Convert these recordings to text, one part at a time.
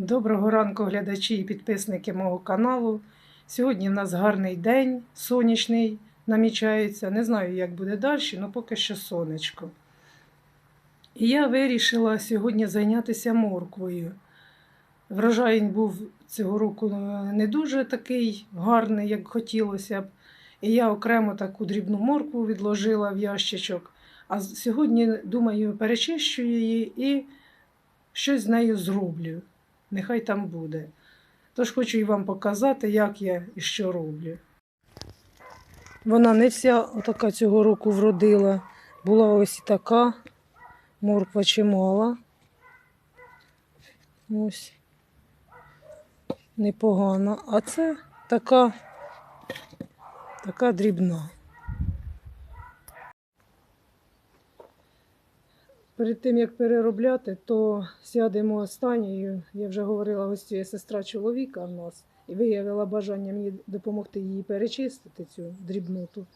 Доброго ранку, глядачі і підписники мого каналу. Сьогодні в нас гарний день, сонячний намічається. Не знаю, як буде далі, але поки що сонечко. І я вирішила сьогодні зайнятися морквою. Врожай був цього року е, не дуже такий гарний, як хотілося б. І я окремо таку дрібну моркву відложила в ящичок. А сьогодні, думаю, перечищу її і щось з нею зроблю. Нехай там буде. Тож хочу і вам показати, як я і що роблю. Вона не вся отака цього року вродила. Була ось і така морква чимала. Ось. Непогана. А це така, така дрібна. Перед тим як переробляти, то сядемо останньою. Я вже говорила, гостює сестра чоловіка в нас і виявила бажання мені допомогти її перечистити цю дрібноту.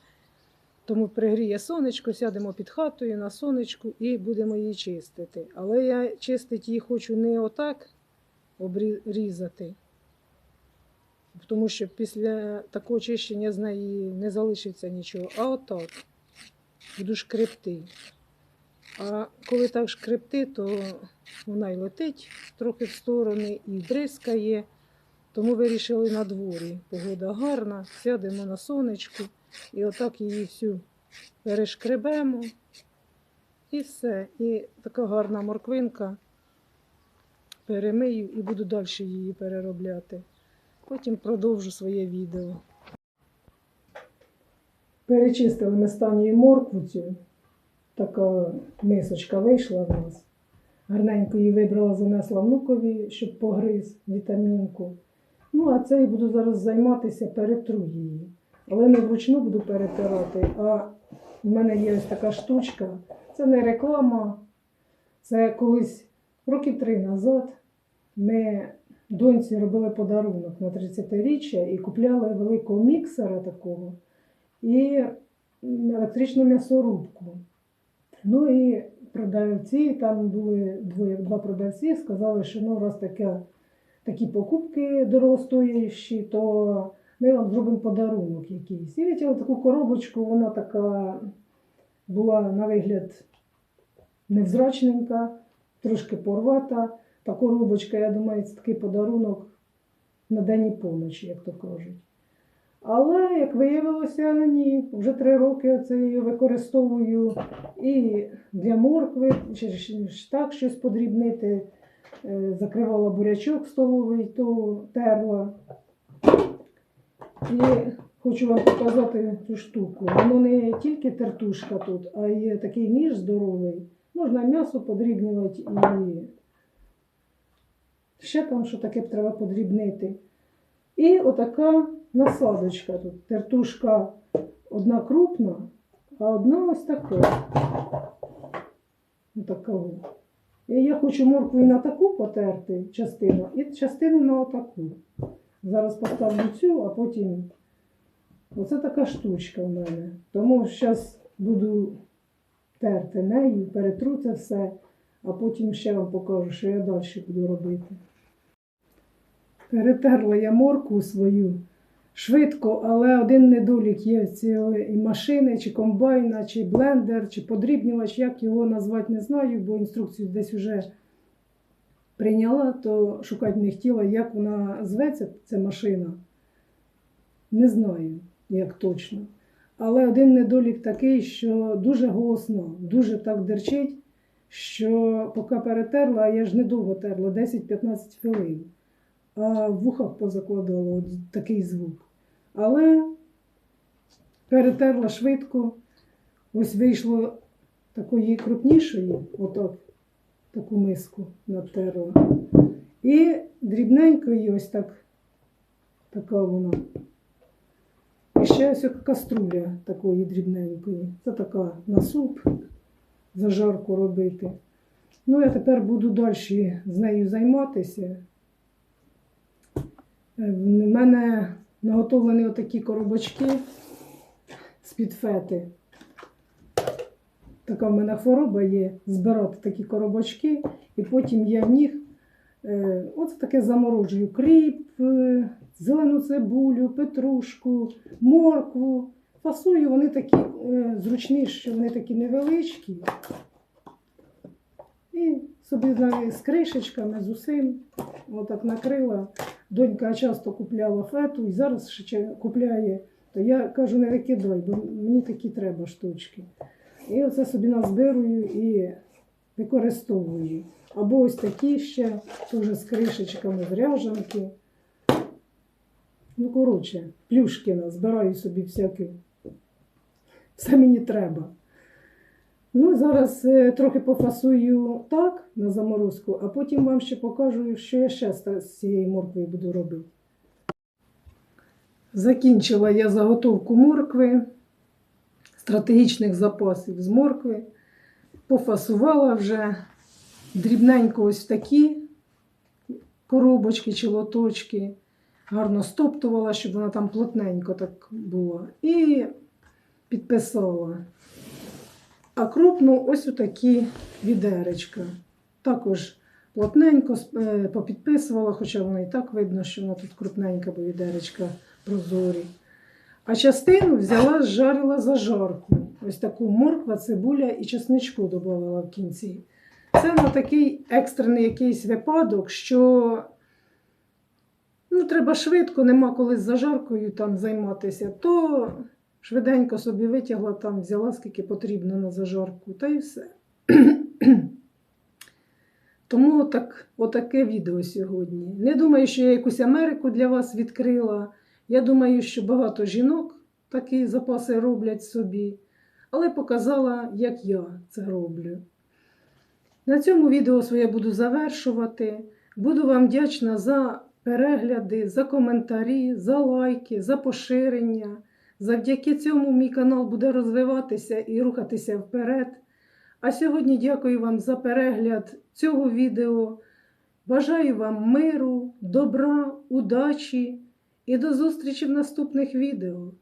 Тому пригріє сонечко, сядемо під хатою на сонечку і будемо її чистити. Але я чистити її хочу не отак обрізати, тому що після такого чищення з неї не залишиться нічого, а отак. Буду шкребти. А коли так шкребти, то вона й летить трохи в сторони і бризкає. Тому вирішили на дворі. Погода гарна, сядемо на сонечку і отак її всю перешкребемо. І все. І така гарна морквинка. Перемию і буду далі її переробляти. Потім продовжу своє відео. Перечистили ми стані моркву цю така мисочка вийшла в нас. Гарненько її вибрала, занесла внукові, щоб погриз вітамінку. Ну, а це я буду зараз займатися, перетру її. Але не вручну буду перетирати, а в мене є ось така штучка. Це не реклама. Це колись років три назад ми доньці робили подарунок на 30-річчя і купляли великого міксера такого і електричну м'ясорубку. Ну і продавці, там були двоє, два продавці, сказали, що ну, раз таке, такі покупки дорогостоящі, то ми вам зробимо подарунок якийсь. І відтіли таку коробочку, вона така була на вигляд невзрачненька, трошки порвата. Та коробочка, я думаю, це такий подарунок на день і поночі, як то кажуть. Але, як виявилося, ні, вже три роки це використовую і для моркви, чи так щось подрібнити. Е, Закривала бурячок столовий, то терла. І хочу вам показати цю штуку. Воно не тільки тертушка тут, а й такий ніж здоровий. Можна м'ясо подрібнювати і ще там, що таке треба подрібнити. І отака насадочка тут. Тертушка одна крупна, а одна ось така. Отака. І я хочу моркву і на таку потерти частину, і частину на отаку. Зараз поставлю цю, а потім. Оце така штучка в мене. Тому зараз буду терти нею, перетру це все, а потім ще вам покажу, що я далі буду робити. Перетерла я моркву свою швидко, але один недолік є цієї машини, чи комбайна, чи блендер, чи подрібнювач, як його назвати, не знаю, бо інструкцію десь вже прийняла, то шукати не хотіла, як вона зветься, ця машина. Не знаю, як точно. Але один недолік такий, що дуже голосно, дуже так дерчить, що поки перетерла, я ж недовго терла, 10-15 хвилин а в вухах позакладало такий звук. Але перетерла швидко, ось вийшло такої крупнішої, отак, таку миску натерла. І дрібненької, ось так, така вона. І ще ось каструля такої дрібненької. Це така на суп, зажарку робити. Ну, я тепер буду далі з нею займатися. У мене наготовлені отакі коробочки з-під фети. Така в мене хвороба є збирати такі коробочки, і потім я в них Е, Оце таке заморожую кріп, е, зелену цибулю, петрушку, моркву. Фасую, вони такі е, зручні, що вони такі невеличкі. І собі з кришечками, з усім. Отак накрила. Донька часто купляла фету і зараз ще купляє. То я кажу, не викидай, бо мені такі треба штучки. І оце собі назбирую і використовую. Або ось такі ще, теж з кришечками, з ряжанки. Ну, коротше, плюшки збираю собі всякі. Все мені треба. Ну, зараз е, трохи пофасую так на заморозку, а потім вам ще покажу, що я ще з цієї моркви буду робити. Закінчила я заготовку моркви, стратегічних запасів з моркви. Пофасувала вже дрібненько ось такі коробочки чи лоточки. Гарно стоптувала, щоб вона там плотненько так була. І підписала. А крупну ось такі відеречка. Також плотненько е, попідписувала, хоча воно і так видно, що вона тут крупненька, бо відеречка прозорі. А частину взяла, зжарила зажарку. Ось таку морква, цибуля і чесничку додавала в кінці. Це на такий екстрений якийсь випадок, що ну, треба швидко, нема коли з зажаркою там займатися, то швиденько собі витягла там, взяла скільки потрібно на зажарку, та й все. Тому отак, отаке відео сьогодні. Не думаю, що я якусь Америку для вас відкрила. Я думаю, що багато жінок такі запаси роблять собі, але показала, як я це роблю. На цьому відео своє буду завершувати. Буду вам вдячна за перегляди, за коментарі, за лайки, за поширення. Завдяки цьому мій канал буде розвиватися і рухатися вперед. А сьогодні дякую вам за перегляд цього відео. Бажаю вам миру, добра, удачі і до зустрічі в наступних відео.